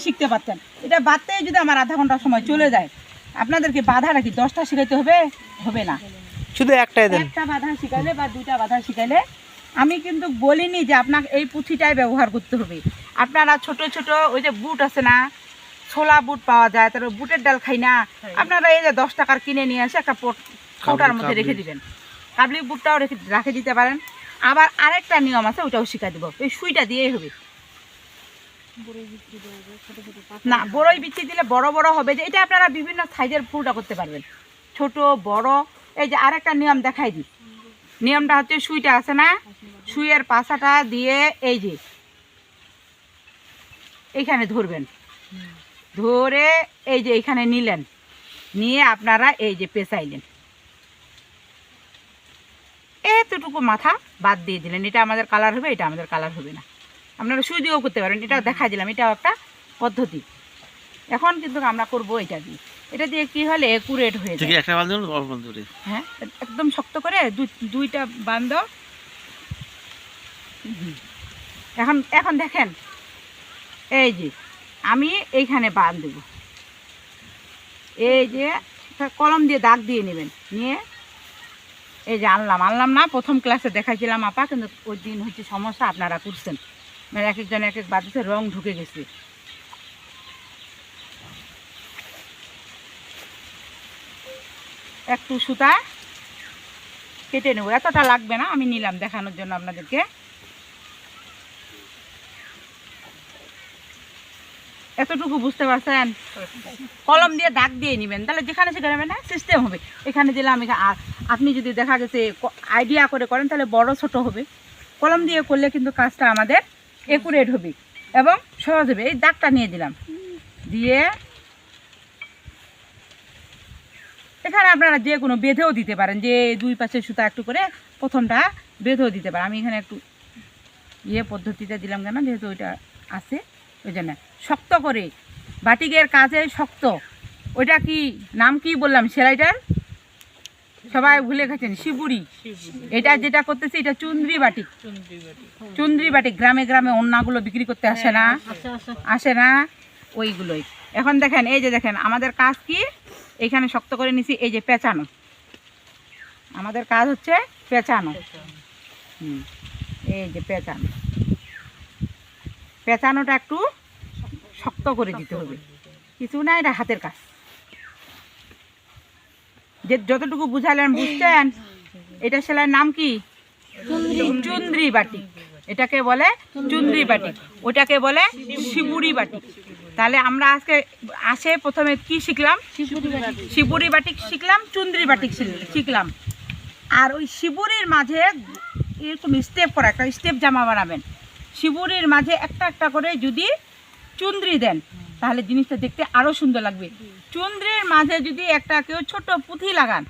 শিখতে পারতেন। এটা বাদতে যদি আমার আধা ঘণ্টা সময় চলে যায় আপনাদেরকে বাধা রাখি দশটা শিখাইতে হবে? হবে না। শুধু একটাই দেন। একটা বাধা শিখাইলে বা দুইটা বাধা শিখাইলে আমি কিন্তু বলিনি যে আপনাকে এই পুঁথিটাই ব্যবহার করতে হবে। আপনারা ছোট ছোট ওই যে বুট আছে না ছোলা বুট পাওয়া যায় তারপর বুটের ডাল খাই না আপনারা এই যে দশ টাকার কিনে নিয়ে এসে একটা পোট- কৌটার মধ্যে রেখে দিবেন। কাবলি বুটটাও রেখে রাখে দিতে পারেন। আবার আরেকটা নিয়ম আছে ওটাও শিখা দেবো। এই সুইটা দিয়েই হবে। না বড়ই বিচি দিলে বড় বড় হবে যে এটা আপনারা বিভিন্ন সাইজের ফুলটা করতে পারবেন। ছোট বড় এই যে আরেকটা নিয়ম দেখাই দিই। নিয়মটা হচ্ছে সুইটা আছে না? সুইয়ের পাশাটা দিয়ে এই যে এইখানে ধরবেন। ধরে এই যে এইখানে নিলেন। নিয়ে আপনারা এই যে পেঁচাইলেন। এতটুকু মাথা বাদ দিয়ে দিলেন। এটা আমাদের কালার হবে এটা আমাদের কালার হবে না। আপনারা সুই দিয়েও করতে পারেন। এটা দেখা দিলাম এটাও একটা পদ্ধতি। এখন কিন্তু আমরা করব এটা দিয়ে। এটা দিয়ে কি হলে একুরেট হয়ে যায়। একটা হ্যাঁ একদম শক্ত করে দুইটা বান্ধ। এখন এখন দেখেন এই যে আমি এইখানে বাঁধ দেব। এই যে কলম দিয়ে দাগ দিয়ে নেবেন। নিয়ে এই যে আনলাম। আনলাম না প্রথম ক্লাসে দেখাইছিলাম আপা কিন্তু ওই দিন হচ্ছে সমস্যা আপনারা করছেন। মানে এক একজন এক এক বাদিতে রং ঢুকে গেছে। একটু সুতা কেটে নেব। এতটা লাগবে না, আমি নিলাম দেখানোর জন্য আপনাদেরকে। এতটুকু বুঝতে পারছেন? কলম দিয়ে দাগ দিয়ে নেবেন। তাহলে যেখানে সেখানে না, সিস্টেম হবে। এখানে দিলাম এখানে আর আপনি যদি দেখা গেছে আইডিয়া করে করেন, তাহলে বড় ছোট হবে। কলম দিয়ে করলে কিন্তু কাজটা আমাদের একুরেট হবে। এবং সহজ হবে। এই দাগটা নিয়ে দিলাম। দিয়ে এখানে আপনারা যে কোনো বেঁধেও দিতে পারেন। যে দুই পাশে সুতা একটু করে প্রথমটা বেঁধেও দিতে পারেন। আমি এখানে একটু ইয়ে পদ্ধতিতে দিলাম কেন? যেহেতু ওইটা আছে, ওই জন্য। শক্ত করে। বাটিকের কাজে শক্ত। ওইটা কি, নাম কি বললাম? সেলাইটার? সবাই ভুলে গেছেন শিবুরি। এটা যেটা করতেছে এটা চুন্দ্রি বাটিক চুন্দ্রি বাটিক গ্রামে গ্রামে অন্যগুলো বিক্রি করতে আসে না। আসে না ওইগুলোই। এখন দেখেন এই যে দেখেন আমাদের কাজ কি? এইখানে শক্ত করে নিছি এই যে পেঁচানো। আমাদের কাজ হচ্ছে পেঁচানো। হুম এই যে পেঁচানো। পেঁচানোটা একটু শক্ত করে দিতে হবে। কিছু না এটা হাতের কাজ। যে যতটুকু বুঝালেন বুঝছেন এটা সেলাইয়ের নাম কি? চুন্দ্রি বাটিক। এটাকে বলে চুন্দ্রি বাটিক। ওটাকে বলে শিবুরি বাটিক। তাহলে আমরা আজকে আসে প্রথমে কি শিখলাম? Shibori batik. শিখলাম চুন্দ্রি বাটিক শিখলাম। আর ওই শিবুরির মাঝে এরকম স্টেপ করা একটা স্টেপ জামা বানাবেন। শিবুরির মাঝে একটা একটা করে যদি চুন্দ্রি দেন তাহলে জিনিসটা দেখতে আরও সুন্দর লাগবে। চন্দ্রের মাঝে যদি একটা কেউ ছোট পুঁথি লাগান